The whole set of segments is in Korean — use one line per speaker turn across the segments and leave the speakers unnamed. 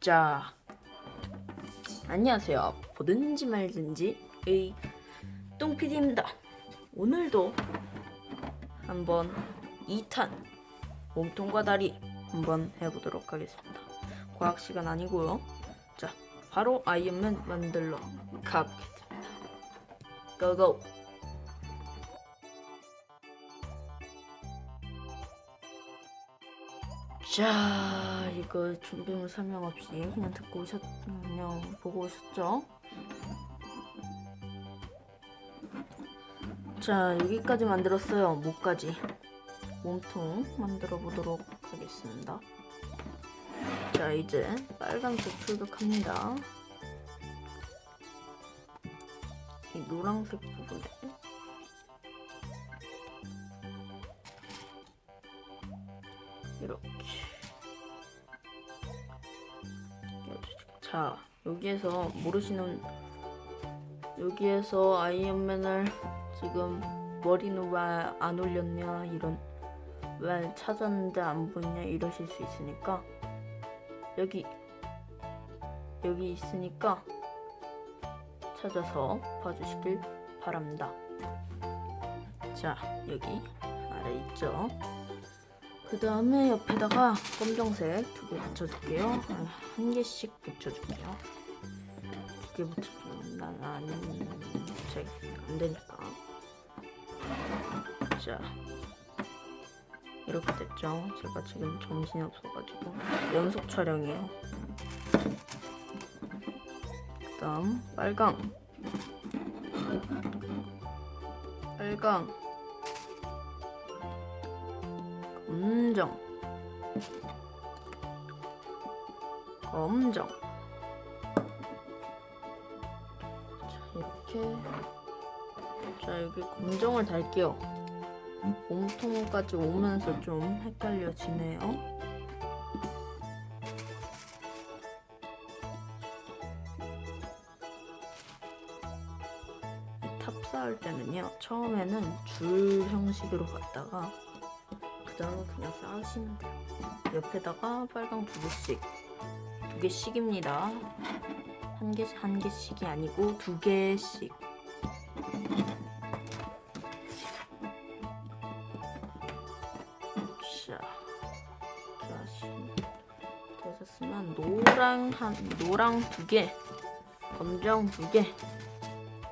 자, 안녕하세요. 보든지 말든지 의 똥PD입니다. 오늘도 한번 2탄 몸통과 다리 한번 해보도록 하겠습니다. 과학 시간 아니고요. 자, 바로 아이언맨 만들러 가보겠습니다. 고고! 자, 이거 준비물 설명 없이 그냥 듣고 오셨, 그냥 보고 오셨죠? 자, 여기까지 만들었어요. 목까지. 몸통 만들어 보도록 하겠습니다. 자, 이제 빨간색 출력합니다. 이 노란색 부분에 자 여기에서 모르시는 여기에서 아이언맨을 지금 머리는 왜 안 올렸냐 이런 왜 찾았는데 안 보이냐 이러실 수 있으니까 여기 여기 있으니까 찾아서 봐주시길 바랍니다. 자 여기 아래 있죠. 그 다음에 옆에다가 검정색 두 개 붙여줄게요. 한 개씩 붙여줄게요. 두 개 붙여주면 난 아닌 책안 되니까. 자, 이렇게 됐죠. 제가 지금 정신이 없어가지고 연속 촬영이에요. 그 다음 빨강, 빨강. 검정. 검정. 자 이렇게. 자 여기 검정을 달게요. 몸통까지 오면서 좀 헷갈려지네요. 탑 쌓을 때는요 처음에는 줄 형식으로 갔다가 그 다음에 그냥 쌓으시면 돼요. 옆에다가 빨강 두 개씩 두 개씩입니다. 한 개, 한 개씩이 아니고 두 개씩. 자, 이렇게 하시면 되셨으면 노랑 한 노랑 두 개, 검정 두 개.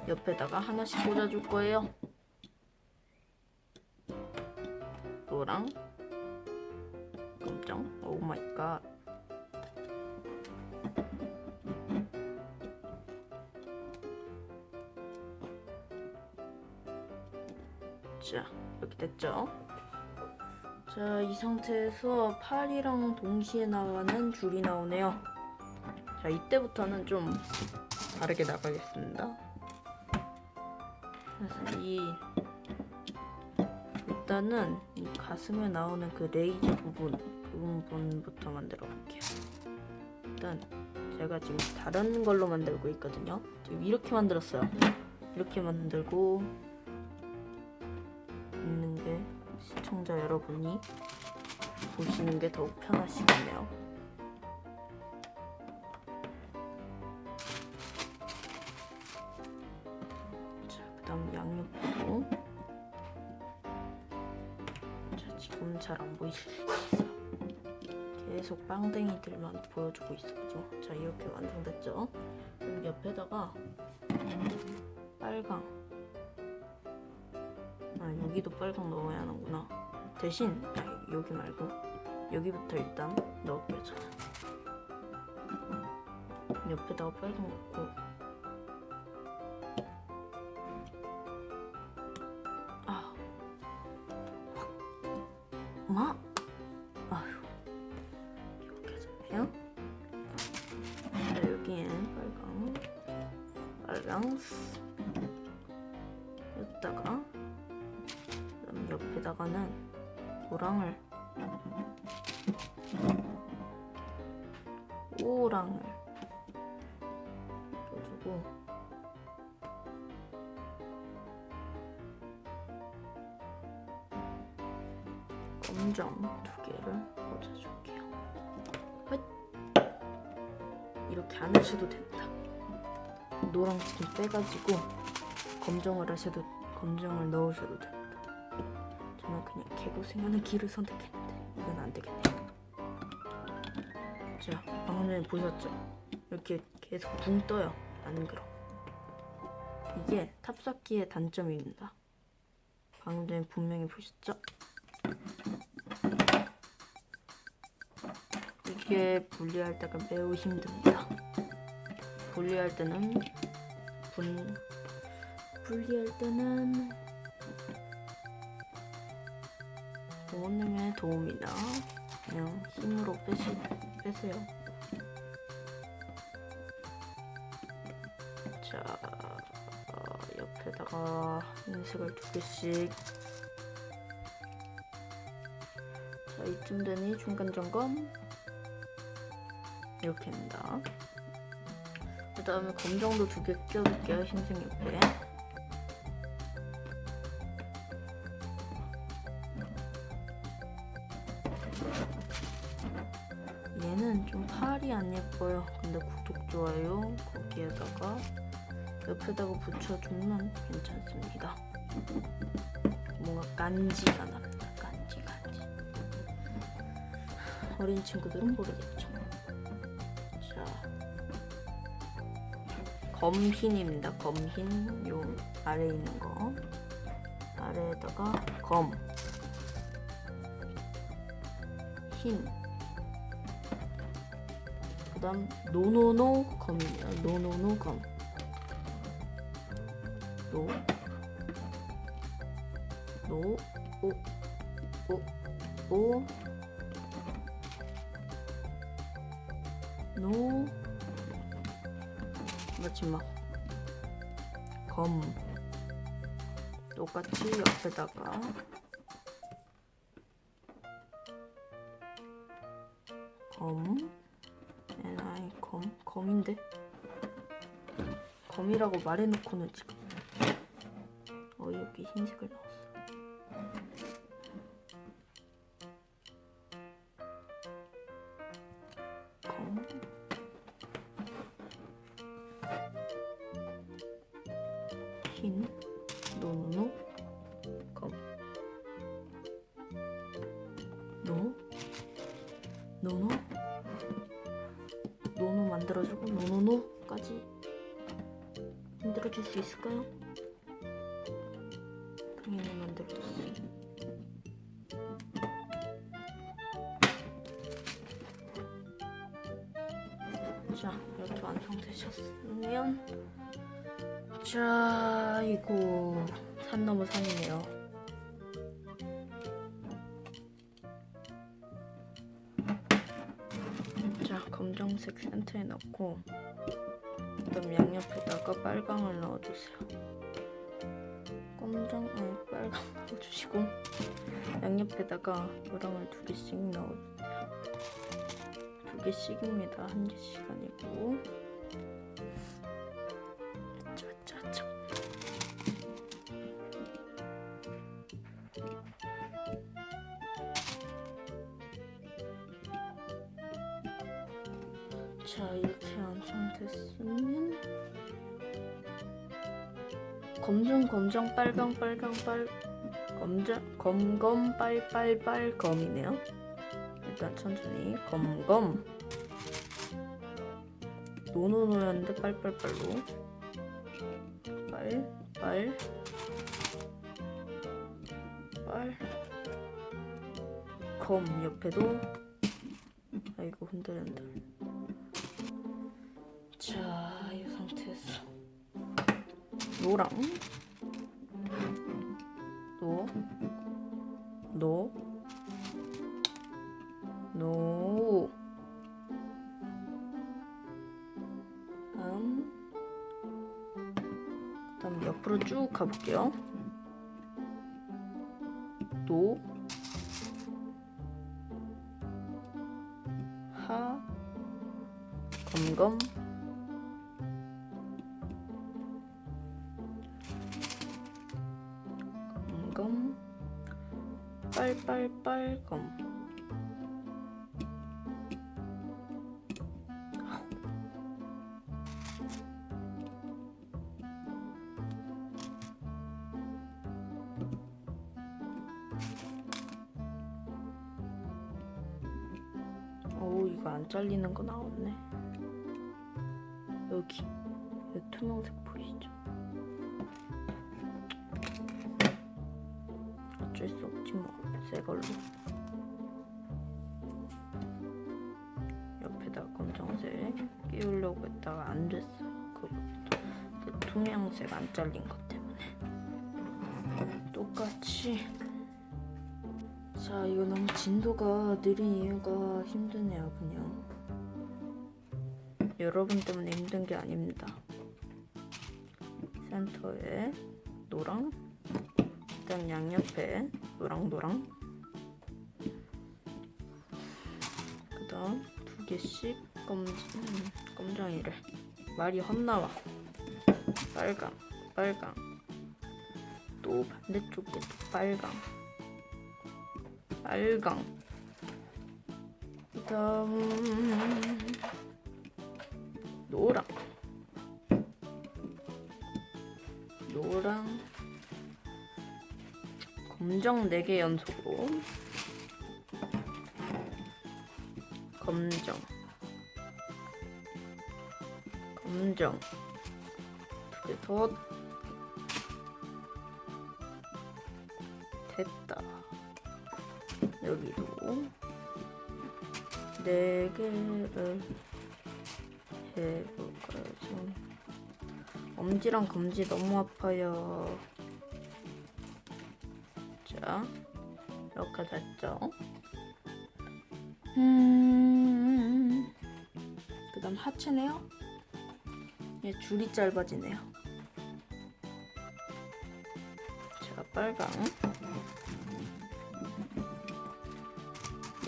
옆에다가 하나씩 꽂아줄 거예요. 노랑 검정 오 마이 갓 자, 이렇게 됐죠? 자, 이 상태에서 팔이랑 동시에 나가는 줄이 나오네요. 자, 이때부터는 좀 다르게 나가겠습니다. 그래서 이 일단은 이 가슴에 나오는 그 레이저 부분 그 부분부터 만들어 볼게요. 일단 제가 지금 다른 걸로 만들고 있거든요. 지금 이렇게 만들었어요. 이렇게 만들고 있는 게 시청자 여러분이 보시는 게 더욱 편하시겠네요. 잘 안 보이실 수 있어요. 계속 빵댕이들만 보여주고 있어가지고 자 이렇게 완성됐죠. 그럼 옆에다가 빨강 아 여기도 빨강 넣어야 하는구나. 대신 아, 여기 말고 여기부터 일단 넣을게요 저는. 옆에다가 빨강 넣고 여기다가 그다음 옆에다가는 노랑을 오랑을 껴주고 검정 두 개를 꽂아줄게요. 헛. 이렇게 안 하셔도 됩니다. 노랑 지금 빼가지고 검정을 하셔도 검정을 넣으셔도 됩니다. 저는 그냥 개고생하는 길을 선택했는데 이건 안 되겠네요. 자, 방금 전에 보셨죠? 이렇게 계속 붕 떠요. 안 그럼. 이게 탑쌓기의 단점입니다. 방금 전에 분명히 보셨죠? 이게 분리할 때가 매우 힘듭니다. 분리할 때는 분 분리할 때는 부모님의 도움이나 그냥 힘으로 빼시 빼세요. 자 어, 옆에다가 흰색을 두 개씩. 자 이쯤 되니 중간 점검. 이렇게 합니다. 그 다음에 검정도 두 개 껴줄게요. 흰색 옆에. 얘는 좀 팔이 안 예뻐요. 근데 구독, 좋아요 거기에다가 옆에다가 붙여주면 괜찮습니다. 뭔가 간지가 납니다. 간지, 간지. 어린 친구들은 모르겠죠. 자, 검흰입니다. 검흰 요 아래 있는 거 아래에다가 검, 흰. 그다음 노노노 검이에요. 노노노 검. 노, 노, 오, 오, 오. 노. 마지막 검. 똑같이 옆에다가 검 검 검인데? 검이라고 말해놓고는 지금. 어 여기 흰색을 넣었어. 검? 흰, 노노노, 검. 노, 노노 만들어주고 노노노까지 만들어줄 수 있을까요? 당연히 만들어줬어요. 자, 이렇게 완성되셨으면 자, 이거 산 넘어 산이네요. 검정색 센터에 넣고 그다음 양옆에다가 빨강을 넣어주세요. 검정, 아니 빨강 넣어주시고 양옆에다가 노랑을 두 개씩 넣어주세요. 두 개씩입니다. 한 개씩 아니고. 자 이렇게 완성됐으면 검정 검정 빨강 빨강 빨 검정 검검 빨빨빨 검이네요. 일단 천천히 검검 노노노였는데 빨빨빨로 빨, 빨, 빨, 검 옆에도 아이고 흔들흔들. 자, 이 상태에서 노랑, 노, 노, 노. 다음. 그다음 옆으로 쭉 가볼게요. 노, 하, 검검, 빨빨검 오 이거 안 잘리는 거 나왔네. 여기 이 투명색 보이시죠? 어쩔 수 없지 뭐. 새 걸로. 옆에다 검정색 끼우려고 했다가 안 됐어요. 그것도 그 투명색 안 잘린 것 때문에. 똑같이 자 이거 너무 진도가 느린 이유가 힘드네요 그냥 여러분 때문에 힘든 게 아닙니다 센터에 노랑 일단 양옆에 노랑노랑 그 다음 두 개씩 검정 검정이래. 말이 헛나와. 빨강 빨강. 또 반대쪽에 또 빨강. 빨강. 그 다음 노랑. 노랑. 검정 4개 연속으로 검정 검정 두개더 됐다 여기도 네 개를 해볼까요? 지금 엄지랑 검지 너무 아파요. 자, 이렇게 됐죠? 음, 그 다음 하체네요. 얘 줄이 짧아지네요. 자, 빨강.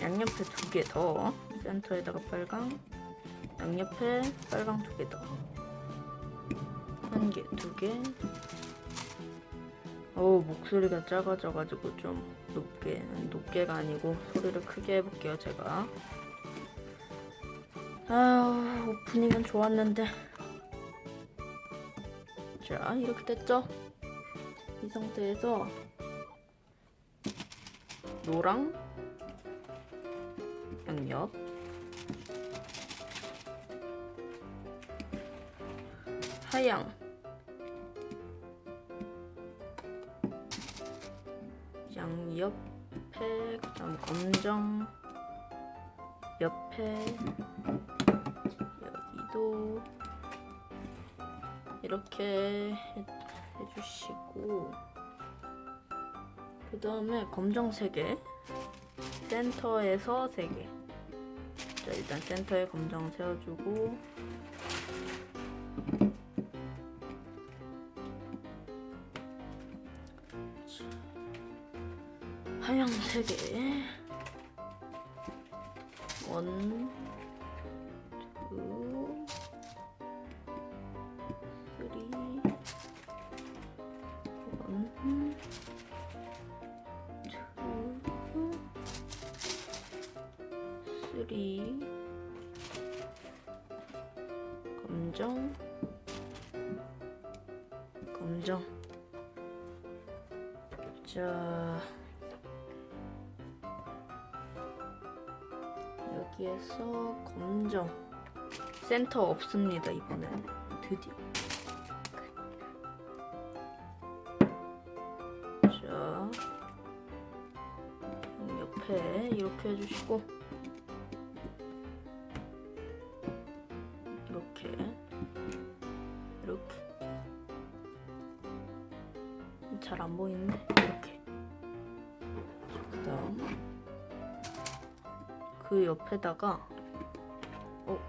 양옆에 두 개 더. 센터에다가 빨강. 양옆에 빨강 두 개 더. 한 개, 두 개. 어우, 목소리가 작아져가지고 좀 높게, 높게가 아니고 소리를 크게 해볼게요, 제가. 아 오프닝은 좋았는데. 자, 이렇게 됐죠? 이 상태에서 노랑 양옆 하양 옆에 그다음 검정 옆에 여기도 이렇게 해, 해주시고 그 다음에 검정 3개 센터에서 3개. 자 일단 센터에 검정 세워주고 하양 3개 원, 투, 쓰리 원, 투, 쓰리 검정 검정. 자 여기에서 검정 센터 없습니다 이번엔 드디어. 자 옆에 이렇게 해주시고 이렇게 이렇게. 잘 안 보이는데? 이렇게. 그다음 그 옆에다가 어?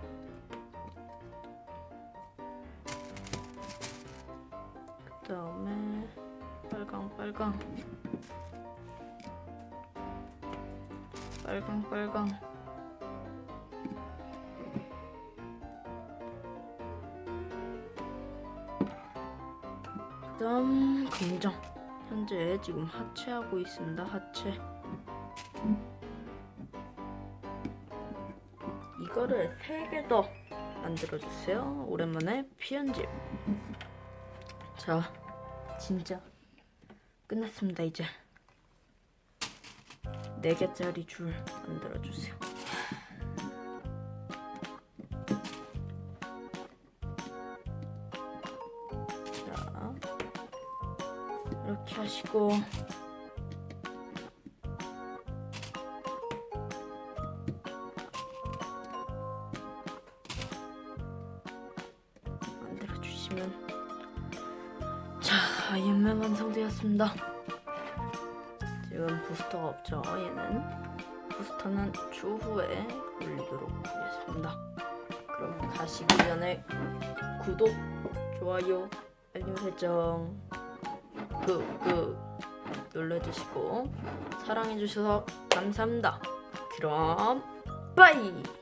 그 다음에 빨강 빨강. 빨강 빨강. 그 다음 검정. 현재 지금 하체하고 있습니다 하체 이거를 3개 더 만들어주세요. 오랜만에 피연집. 자, 진짜 끝났습니다, 이제. 4개짜리 줄 만들어주세요. 자, 이렇게 하시고. 완성되었습니다. 지금 부스터가 없죠. 얘는 부스터는 추후에 올리도록 하겠습니다. 그럼 가시기 전에 구독, 좋아요, 알림 설정 그, 그 눌러주시고 사랑해주셔서 감사합니다. 그럼 빠이!